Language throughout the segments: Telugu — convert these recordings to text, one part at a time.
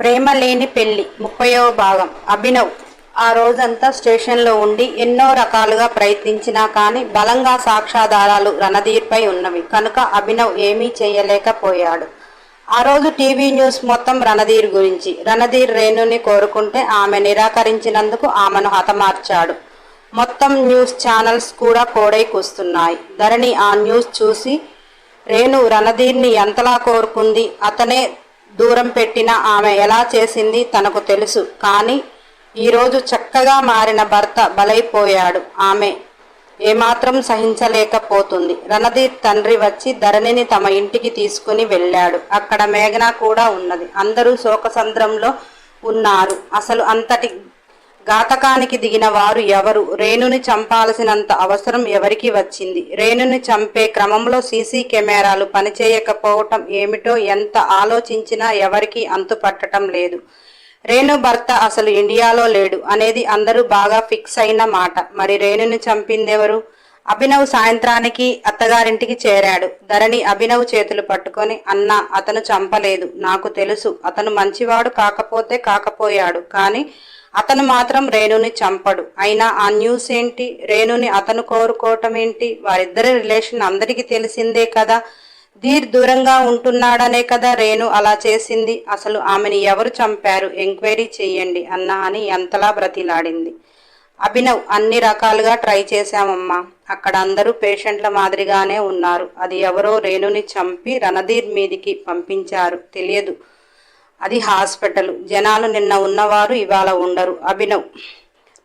ప్రేమ లేని పెళ్ళి ముప్పయో భాగం. అభినవ్ ఆ రోజంతా స్టేషన్లో ఉండి ఎన్నో రకాలుగా ప్రయత్నించినా కానీ బలంగా సాక్ష్యాధారాలు రణధీర్పై ఉన్నవి. కనుక అభినవ్ ఏమీ చేయలేకపోయాడు. ఆ రోజు టీవీ న్యూస్ మొత్తం రణధీర్ గురించి. రణధీర్ రేణుని కోరుకుంటే ఆమె నిరాకరించినందుకు ఆమెను హతమార్చాడు. మొత్తం న్యూస్ ఛానల్స్ కూడా కోడైకొస్తున్నాయి ధరణి ఆ న్యూస్ చూసి రేణు రణధీర్ని ఎంతలా కోరుకుంది? అతనే దూరం పెట్టిన ఆమె ఎలా చేసింది తనకు తెలుసు కానీ ఈరోజు చక్కగా మారిన భర్త బలైపోయాడు. ఆమె ఏమాత్రం సహించలేకపోతుంది. రణధీర్ తండ్రి వచ్చి ధరణిని తమ ఇంటికి తీసుకుని వెళ్ళాడు. అక్కడ మేఘన కూడా ఉన్నది. అందరూ శోకసంద్రంలో ఉన్నారు. అసలు అంతటి ఘాతకానికి దిగిన వారు ఎవరు? రేణుని చంపాల్సినంత అవసరం ఎవరికి వచ్చింది? రేణుని చంపే క్రమంలో సీసీ కెమెరాలు పనిచేయకపోవటం ఏమిటో ఎంత ఆలోచించినా ఎవరికి అంతుపట్టడం లేదు. రేణు భర్త అసలు ఇండియాలో లేడు అనేది అందరూ బాగా ఫిక్స్ అయిన మాట. మరి రేణుని చంపిందెవరు? అభినవ్ సాయంత్రానికి అత్తగారింటికి చేరాడు. ధరణి అభినవ్ చేతులు పట్టుకొని అన్న అతను చంపలేదు. నాకు తెలుసు. అతను మంచివాడు కాకపోతే కాకపోయాడు. కానీ అతను మాత్రం రేణుని చంపడు. అయినా ఆ న్యూస్ ఏంటి? రేణుని అతను కోరుకోవటం ఏంటి? వారిద్దరి రిలేషన్ అందరికీ తెలిసిందే కదా. ధీర్ దూరంగా ఉంటున్నాడనే కదా రేణు అలా చేసింది. అసలు ఆమెని ఎవరు చంపారు? ఎంక్వైరీ చెయ్యండి అన్నా అని ఎంతలా బ్రతిలాడింది. అభినవ్ అన్ని రకాలుగా ట్రై చేశామమ్మా. అక్కడ అందరూ పేషెంట్ల మాదిరిగానే ఉన్నారు. అది ఎవరో రేణుని చంపి రణధీర్ మీదికి పంపించారు. తెలియదు. అది హాస్పిటల్. జనాలు నిన్న ఉన్నవారు ఇవాళ ఉండరు. అభినవ్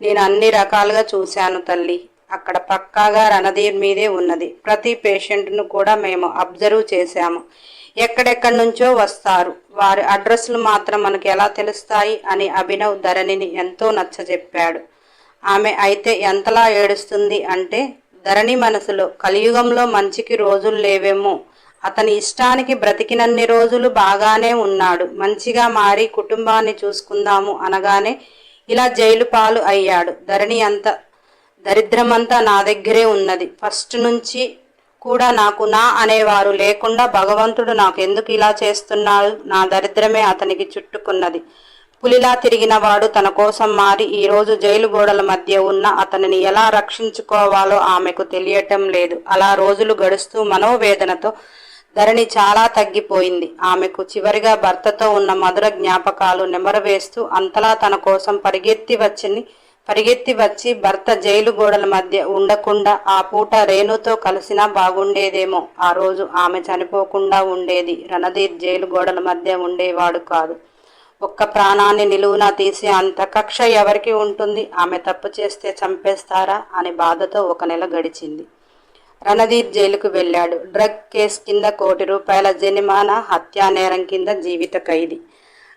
నేను అన్ని రకాలుగా చూశాను తల్లి. అక్కడ పక్కాగా రణధీర్ మీదే ఉన్నది. ప్రతి పేషెంట్ను కూడా మేము అబ్జర్వ్ చేశాము. ఎక్కడెక్కడి నుంచో వస్తారు. వారి అడ్రస్లు మాత్రం మనకు ఎలా తెలుస్తాయి అని అభినవ్ ధరణిని ఎంతో నచ్చజెప్పాడు. ఆమె అయితే ఎంతలా ఏడుస్తుంది అంటే ధరణి మనసులో కలియుగంలో మంచికి రోజులు లేవేమో. అతని ఇష్టానికి బ్రతికినన్ని రోజులు బాగానే ఉన్నాడు. మంచిగా మారి కుటుంబాన్ని చూసుకుందాము అనగానే ఇలా జైలు పాలు అయ్యాడు. ధరణి అంత దరిద్రమంతా నా దగ్గరే ఉన్నది. ఫస్ట్ నుంచి కూడా నాకు నా అనేవారు లేకుండా భగవంతుడు నాకు ఎందుకు ఇలా చేస్తున్నాడు? నా దరిద్రమే అతనికి చుట్టుకున్నది. పులిలా తిరిగిన వాడు తన కోసం మారి ఈరోజు జైలు గోడల మధ్య ఉన్న అతనిని ఎలా రక్షించుకోవాలో ఆమెకు తెలియటం లేదు. అలా రోజులు గడుస్తూ మనోవేదనతో ధరణి చాలా తగ్గిపోయింది. ఆమెకు చివరిగా భర్తతో ఉన్న మధుర జ్ఞాపకాలు నెమరవేస్తూ అంతలా తన కోసం పరిగెత్తి వచ్చింది పరిగెత్తి వచ్చి భర్త జైలు గోడల మధ్య ఉండకుండా ఆ పూట రేణుతో కలిసినా బాగుండేదేమో. ఆ రోజు ఆమె చనిపోకుండా ఉండేది. రణధీర్ జైలు గోడల మధ్య ఉండేవాడు కాదు. ఒక్క ప్రాణాన్ని నిలువున తీసే అంత కక్ష ఎవరికి ఉంటుంది? ఆమె తప్పు చేస్తే చంపేస్తారా? అనే బాధతో ఒక నెల గడిచింది. రణధీర్ జైలుకు వెళ్ళాడు. డ్రగ్ కేసు కింద కోటి రూపాయల జనిమానా హత్యా నేరం కింద జీవిత ఖైదీ.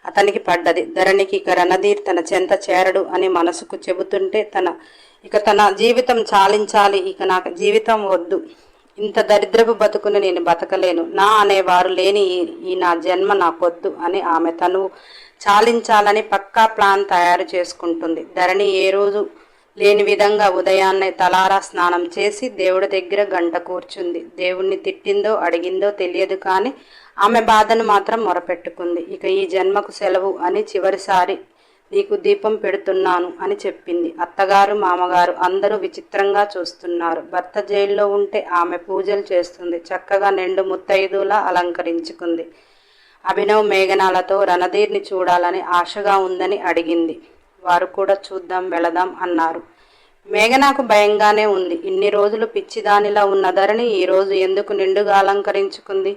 అతనికి పడ్డది. ధరణికి ఇక రణధీర్ తన చెంత చేరడు అని మనసుకు చెబుతుంటే తన ఇక తన జీవితం చాలించాలి ఇక నాకు జీవితం వద్దు. ఇంత దరిద్రపు బతుకుని నేను బతకలేను. నా అనేవారు లేని ఈ- ఈ నా జన్మ నాకొద్దు అని ఆమె తను చాలించాలని పక్కా ప్లాన్ తయారు చేసుకుంటుంది. ధరణి ఏ రోజు లేని విధంగా ఉదయాన్నే తలారా స్నానం చేసి దేవుడి దగ్గర గంట కూర్చుంది. దేవుణ్ణి తిట్టిందో అడిగిందో తెలియదు కానీ ఆమె బాధను మాత్రం మొరపెట్టుకుంది. ఇక ఈ జన్మకు సెలవు అని చివరిసారి నీకు దీపం పెడుతున్నాను అని చెప్పింది. అత్తగారు మామగారు అందరూ విచిత్రంగా చూస్తున్నారు. భర్త జైల్లో ఉంటే ఆమె పూజలు చేస్తుంది. చక్కగా నిండు ముత్తైదులా అలంకరించుకుంది. అభినవ్ మేఘనాలతో రణధీర్ని చూడాలని ఆశగా ఉందని అడిగింది. వారు కూడా చూద్దాం వెళదాం అన్నారు. మేఘనాకు భయంగానే ఉంది. ఇన్ని రోజులు పిచ్చిదానిలా ఉన్న ధరణి ఈరోజు ఎందుకు నిండుగా అలంకరించుకుంది?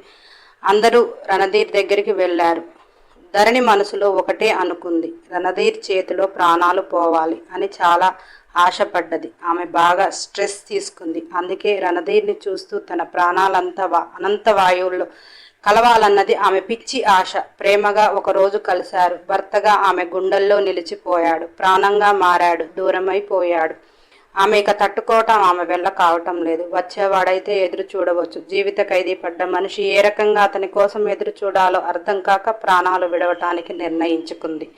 అందరూ రణధీర్ దగ్గరికి వెళ్ళారు. ధరణి మనసులో ఒకటే అనుకుంది. రణధీర్ చేతిలో ప్రాణాలు పోవాలి అని చాలా ఆశపడ్డది. ఆమె బాగా స్ట్రెస్ తీసుకుంది. అందుకే రణధీర్ని చూస్తూ తన ప్రాణాలంతా వా- అనంత వాయువుల్లో కలవాలన్నది ఆమె పిచ్చి ఆశ. ప్రేమగా ఒకరోజు కలిశారు. భర్తగా ఆమె గుండెల్లో నిలిచిపోయాడు. ప్రాణంగా మారాడు. దూరమైపోయాడు. ఆమె ఇక తట్టుకోవటం ఆమె వెళ్ళ కావటం లేదు. వచ్చేవాడైతే ఎదురు చూడవచ్చు. జీవిత ఖైదీ పడ్డ మనిషి ఏ రకంగా అతని కోసం ఎదురు చూడాలో అర్థం కాక ప్రాణాలు విడవటానికి నిర్ణయించుకుంది.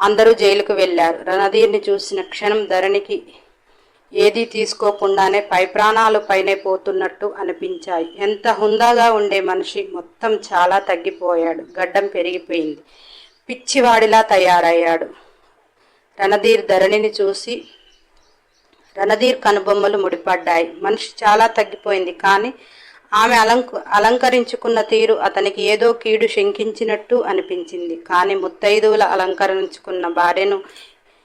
అందరూ జైలుకు వెళ్ళారు. రణధీర్ని చూసిన క్షణం ధరణికి ఏదీ తీసుకోకుండానే పై ప్రాణాలు పైనే పోతున్నట్టు అనిపించాయి. ఎంత హుందాగా ఉండే మనిషి మొత్తం చాలా తగ్గిపోయాడు. గడ్డం పెరిగిపోయింది. పిచ్చివాడిలా తయారయ్యాడు. రణధీర్ ధరణిని చూసి రణధీర్ కనుబొమ్మలు ముడిపడ్డాయి. మనిషి చాలా తగ్గిపోయింది కానీ ఆమె అలంక అలంకరించుకున్న తీరు అతనికి ఏదో కీడు శంకించినట్టు అనిపించింది. కానీ ముత్తైదువుల అలంకరించుకున్న భార్యను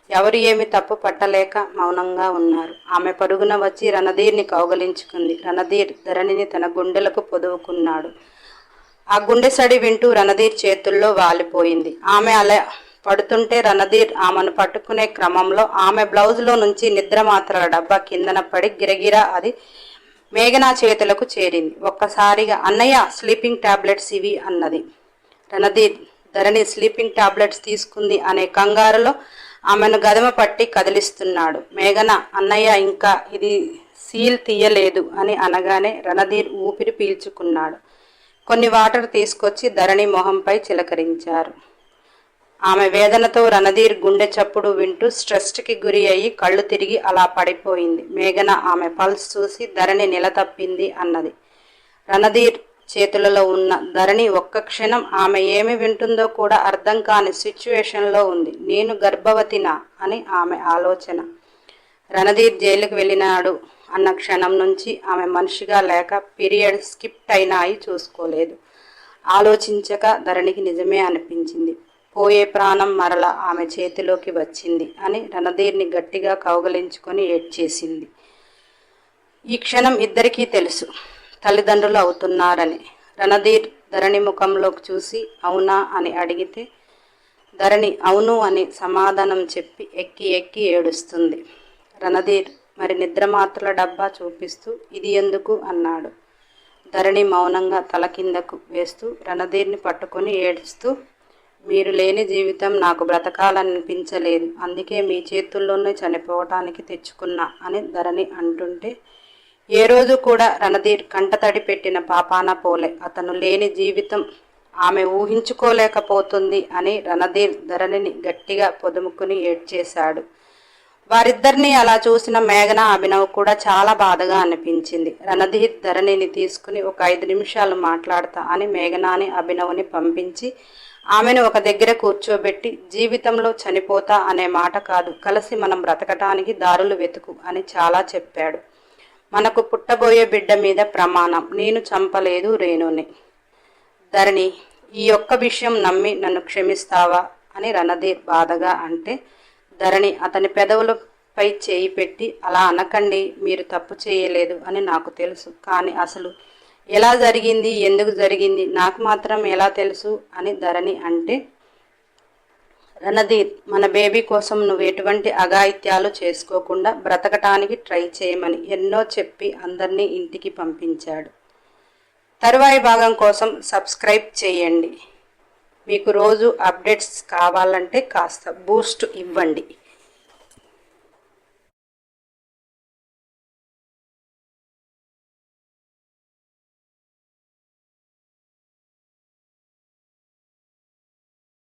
ఎవరు ఏమి తప్పు పట్టలేక మౌనంగా ఉన్నారు. ఆమె పరుగున వచ్చి రణధీర్ని కౌగలించుకుంది. రణధీర్ ధరణిని తన గుండెలకు పొదువుకున్నాడు. ఆ గుండె సడి వింటూ రణధీర్ చేతుల్లో వాలిపోయింది. ఆమె అలా పడుతుంటే రణధీర్ ఆమెను పట్టుకునే క్రమంలో ఆమె బ్లౌజ్లో నుంచి నిద్ర మాత్రల డబ్బా కిందన పడి గిరగిరా అది మేఘనా చేతులకు చేరింది. ఒక్కసారిగా అన్నయ్య స్లీపింగ్ టాబ్లెట్స్ ఇవి అన్నది. రణధీర్ ధరణి స్లీపింగ్ టాబ్లెట్స్ తీసుకుంది అనే కంగారులో ఆమెను గదమ పట్టి కదిలిస్తున్నాడు. మేఘన అన్నయ్య ఇంకా ఇది సీల్ తీయలేదు అని అనగానే రణధీర్ ఊపిరి పీల్చుకున్నాడు. కొన్ని వాటర్ తీసుకొచ్చి ధరణి మొహంపై చిలకరించారు. ఆమె వేదనతో రణధీర్ గుండె చప్పుడు వింటూ స్ట్రెస్కి గురి అయ్యి కళ్ళు తిరిగి అలా పడిపోయింది. మేఘన ఆమె పల్స్ చూసి ధరణి నిలతప్పింది అన్నది. రణధీర్ చేతులలో ఉన్న ధరణి ఒక్క క్షణం ఆమె ఏమి వింటుందో కూడా అర్థం కాని సిచ్యువేషన్లో ఉంది. నేను గర్భవతినా అని ఆమె ఆలోచన. రణధీర్ జైలుకు వెళ్ళినాడు అన్న క్షణం నుంచి ఆమె మనిషిగా లేక పీరియడ్ స్కిప్ అయినాయి చూసుకోలేదు. ఆలోచించక ధరణికి నిజమే అనిపించింది. పోయే ప్రాణం మరల ఆమె చేతిలోకి వచ్చింది అని రణధీర్ని గట్టిగా కౌగలించుకొని ఏడ్చేసింది. ఈ క్షణం ఇద్దరికీ తెలుసు. తల్లిదండ్రులు అవుతున్నారని. రణధీర్ ధరణి ముఖంలోకి చూసి అవునా అని అడిగితే ధరణి అవును అని సమాధానం చెప్పి ఎక్కి ఎక్కి ఏడుస్తుంది. రణధీర్ మరి నిద్రమాత్రల డబ్బా చూపిస్తూ ఇది ఎందుకు అన్నాడు. ధరణి మౌనంగా తల కిందకు వేస్తూ రణధీర్ని పట్టుకొని ఏడుస్తూ మీరు లేని జీవితం నాకు బ్రతకాలనిపించలేదు. అందుకే మీ చేతుల్లోనే చనిపోవటానికి తెచ్చుకున్నా అని ధరణి అంటుంటే ఏ రోజు కూడా రణధీర్ కంటతడి పెట్టిన పాపాన పోలే. అతను లేని జీవితం ఆమె ఊహించుకోలేకపోతుంది అని రణధీర్ ధరణిని గట్టిగా పొదుముకుని ఏడ్చేశాడు. వారిద్దరినీ అలా చూసిన మేఘన అభినవ్ కూడా చాలా బాధగా అనిపించింది. రణధీర్ ధరణిని తీసుకుని ఒక ఐదు నిమిషాలు మాట్లాడతా అని మేఘనాని అభినవ్ని పంపించి ఆమెను ఒక దగ్గర కూర్చోబెట్టి జీవితంలో చనిపోతా అనే మాట కాదు కలిసి మనం బ్రతకటానికి దారులు వెతుకు అని చాలా చెప్పాడు. మనకు పుట్టబోయే బిడ్డ మీద ప్రమాణం. నేను చంపలేదు రేణుని. ధరణి ఈ ఒక్క విషయం నమ్మి నన్ను క్షమిస్తావా అని రణధీర్ బాధగా అంటే ధరణి అతని పెదవులపై చేయి పెట్టి అలా అనకండి మీరు తప్పు చేయలేదు అని నాకు తెలుసు. కానీ అసలు ఎలా జరిగింది ఎందుకు జరిగింది నాకు మాత్రం ఎలా తెలుసు అని ధరణి అంటే రణధీర్ మన బేబీ కోసం నువ్వు ఎటువంటి అఘాయిత్యాలు చేసుకోకుండా బ్రతకటానికి ట్రై చేయమని ఎన్నో చెప్పి అందరినీ ఇంటికి పంపించాడు. తరువాయి భాగం కోసం సబ్స్క్రైబ్ చేయండి. మీకు రోజు అప్డేట్స్ కావాలంటే కాస్త బూస్ట్ ఇవ్వండి.